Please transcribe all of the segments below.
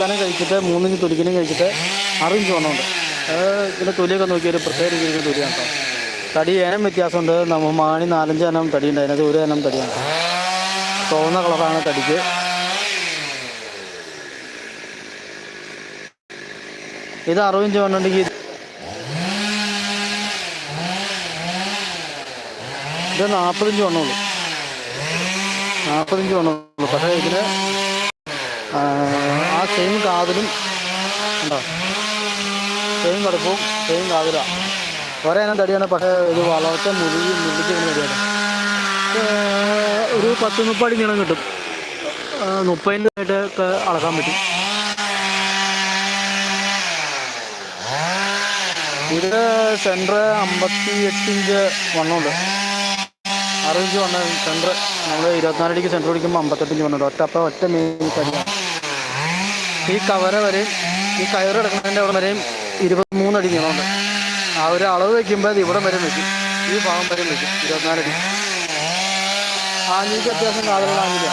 തൊലിക്കാനും കഴിച്ചിട്ട് മൂന്നിഞ്ച് തൊലിക്കലും കഴിച്ചിട്ട് അറിഞ്ച് വന്നുണ്ട് ഇതിന്റെ തൊലിയൊക്കെ നോക്കിയാൽ പ്രത്യേക രീതിയിൽ തൊലിയാണ് കേട്ടോ. തടി ഏനം വ്യത്യാസമുണ്ട്. നമ്മൾ മാണി നാലഞ്ച് എണ്ണം തടിയുണ്ട്. അതിനകത്ത് ഒരു എണ്ണം തടിയാണ്. ചുവന്ന കളറാണ് തടിക്ക്. ഇത് അറുപഞ്ച് വന്നിട്ടുണ്ടെങ്കിൽ ഇത് നാൽപ്പത്തഞ്ച് വന്നുള്ളൂ നാൽപ്പത്തഞ്ച് വന്നുള്ളൂ പക്ഷേ ഇതിന് ആ, സെയിം കാതിലും ഉണ്ടോ സെയിം കടുപ്പവും സെയിം കാതിലാണ് ഒരേ ഇനം തടിയാണ് പക്ഷേ ഇത് വളർച്ച മുഴുകി മുഴുകിക്കുന്ന തടിയാണ്. ഒരു പത്ത് മുപ്പടി നീളം കിട്ടും. മുപ്പതിന്റെ ഒക്കെ അളക്കാൻ പറ്റും. ഇത് സെന്റർ അമ്പത്തി എട്ട് ഇഞ്ച് വണ്ണമുണ്ട്. അറുപഞ്ച് വണ്ണം സെന്റർ നമ്മൾ ഇരുപത്തിനാല് അടിക്ക് സെന്റർ പിടിക്കുമ്പോൾ അമ്പത്തെട്ടിഞ്ച് വണ്ണമുണ്ട്. ഒറ്റ ഒറ്റ മെയിൻ തടിയാണ്. ഈ കവര വരെയും ഈ കയറ് കിടക്കുന്നതിന്റെ അവിടെ വരെയും ഇരുപത്തി മൂന്നടി നീളമുണ്ട്. ആ ഒരു അളവ് വെക്കുമ്പോൾ അത് ഇവിടം വരെ വെക്കും ഈ ഭാഗം വരെ വെക്കും ഇരുപത്തിനാലടി. ആഞ്ഞിക്ക് അത്യാവശ്യം കാതലുള്ള ആഞ്ഞില്ല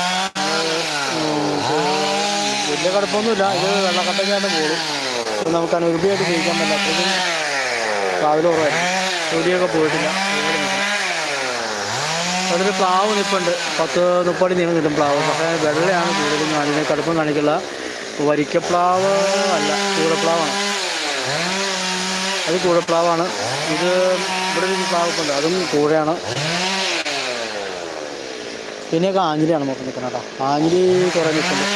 വലിയ കുഴപ്പമൊന്നുമില്ല. ഇത് വെള്ളക്കട്ടയ്ക്കാണ്ട് പോകും. നമുക്ക് അനുരൂപിയായിട്ട് ഉപയോഗിക്കാൻ പറ്റില്ല അത്രയ്ക്കും കാതിൽ കുറവായിരുന്നു പോയിട്ടില്ല. അതിന്റെ പ്ലാവ് നിൽപ്പുണ്ട് പത്ത് മുപ്പടി നീളം കിട്ടും പ്ലാവ്. പക്ഷേ വെള്ളയാണ് കൂടുതലും അതിന് കടുപ്പം കാണിക്കില്ല വരിക്കപ്ലാവ് അല്ല കൂടപ്ലാവാണ്. അത് കൂടപ്ലാവാണ്. ഇത് ഇവിടെ ഒരു പ്ലാവൊക്കെ ഉണ്ട് അതും കൂഴയാണ് പിന്നെയൊക്കെ ആഞ്ഞിലിയാണ് നമുക്ക് നിൽക്കുന്നത് കേട്ടോ. ആഞ്ഞിലി കുറേ നിൽക്കുന്നത്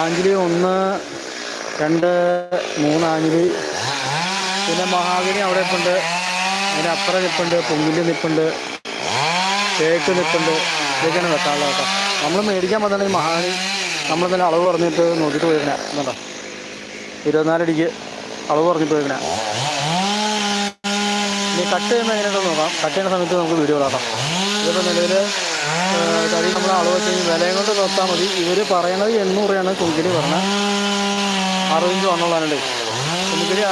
ആഞ്ഞിലി ഒന്ന് രണ്ട് മൂന്ന് ആഞ്ഞിലി. പിന്നെ മഹാഗണി അവിടെ നിൽപ്പുണ്ട്. അതിന് അപ്പുറം നിൽപ്പുണ്ട് പൊങ്കിലി നിൽപ്പുണ്ട് തേക്ക് നിൽപ്പുണ്ട്. ഇതൊക്കെയാണ് വെക്കാനുള്ളത് കേട്ടോ. നമ്മൾ മേടിക്കാൻ പറഞ്ഞാൽ മഹാഗണി നമ്മൾ തന്നെ അളവ് പറഞ്ഞിട്ട് നോക്കിയിട്ട് പോയിരുന്ന എന്നുണ്ടോ ഇരുപത്തിനാലടിക്ക് അളവ് പറഞ്ഞിട്ട് പോയിരുന്ന ഇനി കട്ട് ചെയ്യുമ്പോൾ എങ്ങനെയുണ്ടെന്ന് നോക്കാം. കട്ട് ചെയ്യുന്ന സമയത്ത് നമുക്ക് വീഡിയോ ഇടാം ഇതിപ്പോൾ നിലവിൽ തടി നമ്മൾ അളവ് വെച്ച് വിലയും കൊണ്ട് നോക്കാൻ മതി. ഇവർ പറയണത് എണ്ണൂറ് രൂപയാണ് കുങ്കിലി പറഞ്ഞത് അറുപഞ്ച് വന്നുള്ളതാണ് കുങ്കിലി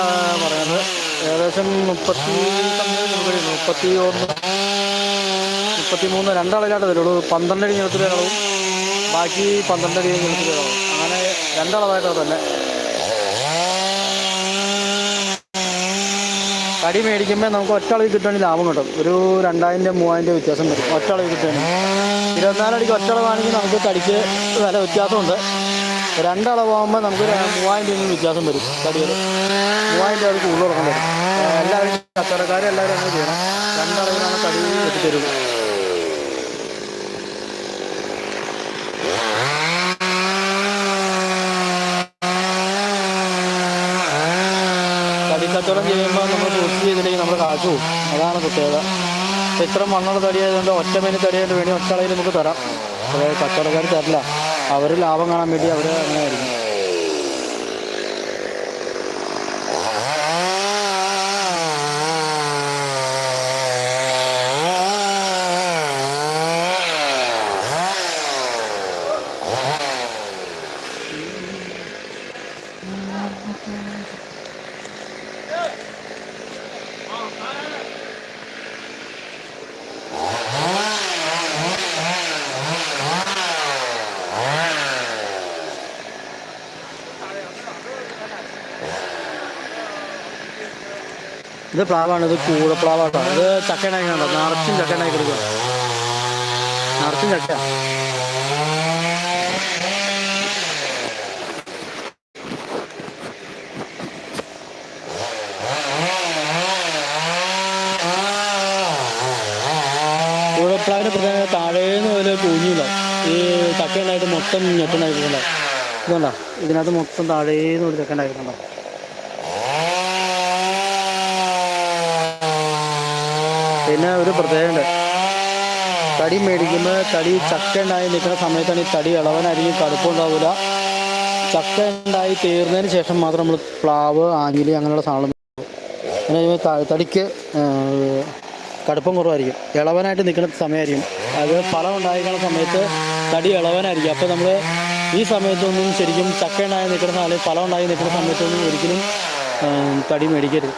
പറയുന്നത് ഏകദേശം മുപ്പത്തി കുങ്കിരി മുപ്പത്തി ഒന്ന് മുപ്പത്തി മൂന്ന് രണ്ടളവിലായിട്ട് തരുള്ളൂ പന്ത്രണ്ട് അടി ഒരളവും ബാക്കി പന്ത്രണ്ട് അടി നീളത്തിൽ ഒരളവും അങ്ങനെ രണ്ടളവായിട്ടാണ് തന്നെ കടി മേടിക്കുമ്പോൾ നമുക്ക് ഒറ്റ അളവിൽ കിട്ടുവാണെങ്കിൽ ലാഭം കിട്ടും. ഒരു രണ്ടായിരം രൂപ മൂവായിരം രൂപ വ്യത്യാസം വരും. ഒറ്റ അളവിൽ കിട്ടുകയാണെങ്കിൽ ഇരുപത്തിനാലടിക്ക് ഒറ്റ അളവാണെങ്കിൽ നമുക്ക് കടിക്ക് വില വ്യത്യാസമുണ്ട്. രണ്ടളവാകുമ്പോൾ നമുക്ക് മൂവായിരം രൂപ വ്യത്യാസം വരും കടികൾ മൂവായിരം രൂപ കൂടുതൽ കൊടുക്കാൻ വരും എല്ലാവരും കച്ചവടക്കാരും എല്ലാവരും അങ്ങനെ ചെയ്യണം. രണ്ടളവിലാണ് കടി എത്തിത്തരുള്ളൂ കടിക്കച്ചവടം ചെയ്യുമ്പോൾ നമ്മൾ സൂക്ഷിച്ച് ചെയ്തില്ലെങ്കിൽ നമ്മൾ കാശു അതാണ് പ്രത്യേകത. ഇത്ര മണ്ണുള്ള തടിയായതുകൊണ്ട് ഒറ്റ മേനി തടിയായിട്ട് വേണ്ടി ഒറ്റ അളവിൽ നമുക്ക് തരാം. പക്ഷേ കച്ചവടക്കാർ തരില്ല. അവർ ലാഭം കാണാൻ വേണ്ടി അവർ അങ്ങനെ ആയിരിക്കും ഇത് പ്ലാവാണ് ഇത് കൂടപ്ലാവാട്ടോ. ഇത് ചക്കനായി കണ്ടോ നിറച്ചും ചക്കനായി കൊടുക്കുക നിറച്ചും ചക്ക പ്രത്യേകത പോലെ മുതൽ ഈ ചക്ക മൊത്തം ഞെട്ടുണ്ടായിട്ടുണ്ടോ. ഇതുകൊണ്ടാ ഇതിനകത്ത് മൊത്തം താഴേന്ന് ഒരു ചക്ക പിന്നെ ഒരു പ്രത്യേകത തടി മേടിക്കുമ്പോൾ തടി ചക്ക ഉണ്ടായി നിൽക്കുന്ന സമയത്താണ് ഈ തടി ഇളവനായിരിക്കും കടുപ്പുണ്ടാവില്ല ചക്ക ഉണ്ടായി തീർന്നതിന് ശേഷം മാത്രം നമ്മൾ പ്ലാവ് ആഞ്ഞിലി അങ്ങനെയുള്ള സാധനം തടിക്ക് കടുപ്പം കുറവായിരിക്കും. ഇളവനായിട്ട് നിൽക്കുന്ന സമയമായിരിക്കും. അത് ഫലം ഉണ്ടായിരിക്കുന്ന സമയത്ത് തടി ഇളവനായിരിക്കും. അപ്പോൾ നമ്മൾ ഈ സമയത്തൊന്നും ശരിക്കും ചക്ക ഉണ്ടായി നിൽക്കുന്ന അല്ലെങ്കിൽ ഫലം ഉണ്ടായി നിൽക്കുന്ന സമയത്തൊന്നും ഒരിക്കലും തടി മേടിക്കരുത്.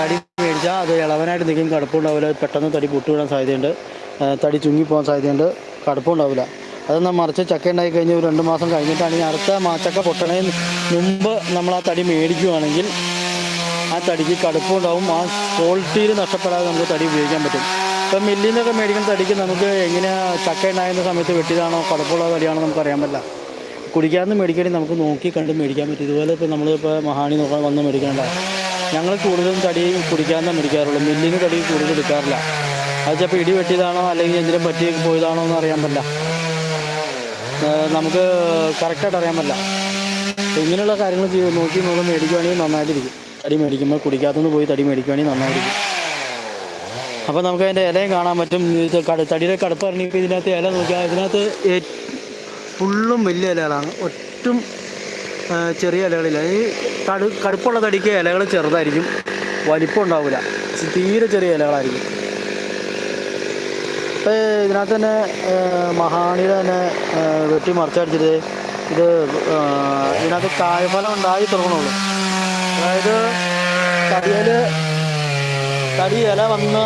തടി മേടിച്ചാൽ അത് ഇളവനായിട്ട് നിൽക്കും. കടുപ്പമുണ്ടാവില്ല പെട്ടെന്ന് തടി പൊട്ടുവിടാൻ സാധ്യതയുണ്ട്. തടി ചുങ്ങിപ്പോകാൻ സാധ്യതയുണ്ട്. കടുപ്പമുണ്ടാവില്ല അതൊന്ന് മറിച്ച് ചക്ക ഉണ്ടായി കഴിഞ്ഞ് ഒരു രണ്ട് മാസം കഴിഞ്ഞിട്ടാണ് ഈ അടുത്ത മാ- ചക്ക പൊട്ടണതിന് മുമ്പ് നമ്മൾ ആ തടി മേടിക്കുവാണെങ്കിൽ ആ തടിക്ക് കടുപ്പമുണ്ടാവും ആ ക്വാളിറ്റിയിൽ നഷ്ടപ്പെടാതെ നമുക്ക് തടി ഉപയോഗിക്കാൻ പറ്റും. ഇപ്പം മില്ലിൽ നിന്നൊക്കെ മേടിക്കുന്ന തടിക്ക് നമുക്ക് എങ്ങനെയാ ചക്ക ഉണ്ടായിരുന്ന സമയത്ത് വെട്ടിയതാണോ കടുപ്പമുള്ള തടിയാണോ നമുക്ക് അറിയാൻ പറ്റില്ല. കുടിക്കാമെന്ന് മേടിക്കണമെങ്കിൽ നമുക്ക് നോക്കി കണ്ട് മേടിക്കാൻ പറ്റും. ഇതുപോലെ ഇപ്പോൾ നമ്മളിപ്പോൾ മഹാണി നോക്കാൻ വന്ന് മേടിക്കേണ്ട. ഞങ്ങൾ കൂടുതലും തടി കുടിക്കാമെന്നേ മേടിക്കാറുള്ളൂ. മില്ലിന് തടി കൂടുതൽ എടുക്കാറില്ല. അത് ചിലപ്പോൾ ഇടി വെട്ടിയതാണോ അല്ലെങ്കിൽ എന്തിനും പറ്റി പോയതാണോ എന്ന് അറിയാൻ പറ്റില്ല. നമുക്ക് കറക്റ്റായിട്ട് അറിയാൻ പറ്റില്ല. ഇങ്ങനെയുള്ള കാര്യങ്ങൾ നോക്കി നമ്മൾ മേടിക്കുവാണെങ്കിൽ നന്നായിട്ടിരിക്കും. തടി മേടിക്കുമ്പോൾ കുടിക്കാത്തുനിന്ന് പോയി തടി മേടിക്കുവാണെങ്കിൽ നന്നായിരിക്കും അപ്പോൾ നമുക്ക് അതിന്റെ ഇലയും കാണാൻ പറ്റും. തടിയുടെ കടുപ്പ് ഇറങ്ങിയപ്പോൾ ഇതിനകത്ത് ഇല നോക്കിയാൽ ഇതിനകത്ത് ഫുള്ളും വലിയ ഇലകളാണ്. ആ, ചെറിയ ഇലകളില്ല. ഈ കടു കടുപ്പുള്ള തടിക്ക് ഇലകൾ ചെറുതായിരിക്കും. വലിപ്പം ഉണ്ടാവില്ല തീരെ ചെറിയ ഇലകളായിരിക്കും. ഇപ്പോൾ ഇതിനകത്ത് തന്നെ മഹാണിയുടെ തന്നെ വെട്ടി മറിച്ചടിച്ചിട്ട് ഇത് ഇതിനകത്ത് കായ്ഫലം ഉണ്ടായി തുടങ്ങണുള്ളൂ അതായത് തടിയിൽ തടി ഇല വന്ന്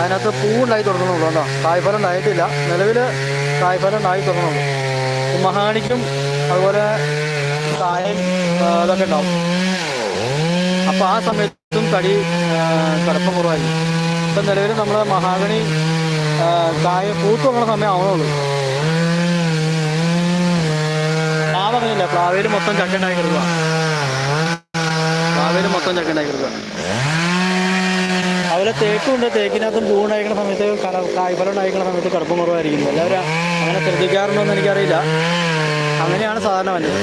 അതിനകത്ത് പൂണ്ടായി തുടങ്ങുന്നുള്ളൂ കേട്ടോ. കായ്ഫലം ഉണ്ടായിട്ടില്ല. നിലവിൽ കായ്ഫലം ഉണ്ടായി തുടങ്ങുന്നുള്ളൂ. മഹാണിക്കും അതുപോലെ കായം ഇതൊക്കെ ഉണ്ടാവും. അപ്പോൾ ആ സമയത്തും തടി കടുപ്പം കുറവായിരിക്കും. ഇപ്പം നിലവിൽ നമ്മൾ മഹാഗണി കായ പൂത്ത് തുടങ്ങുന്ന സമയം ആവണുള്ളൂ പ്ലാവ് അങ്ങനെയില്ല പ്ലാവേൽ മൊത്തം ചക്കണ്ടായി കിടക്കുക പ്ലാവേൽ മൊത്തം ചക്ക അതുപോലെ തേക്കുണ്ട്. തേക്കിനകത്തും പൂ ഉണ്ടായിരിക്കുന്ന സമയത്ത് കട കായ്ഫലം ഉണ്ടായിരിക്കുന്ന സമയത്ത് കടുപ്പം കുറവായിരിക്കും. എല്ലാവരും അങ്ങനെ ശ്രദ്ധിക്കാറുണ്ടോ എന്ന് എനിക്കറിയില്ല. അങ്ങനെയാണ് സാധാരണ വന്നത്.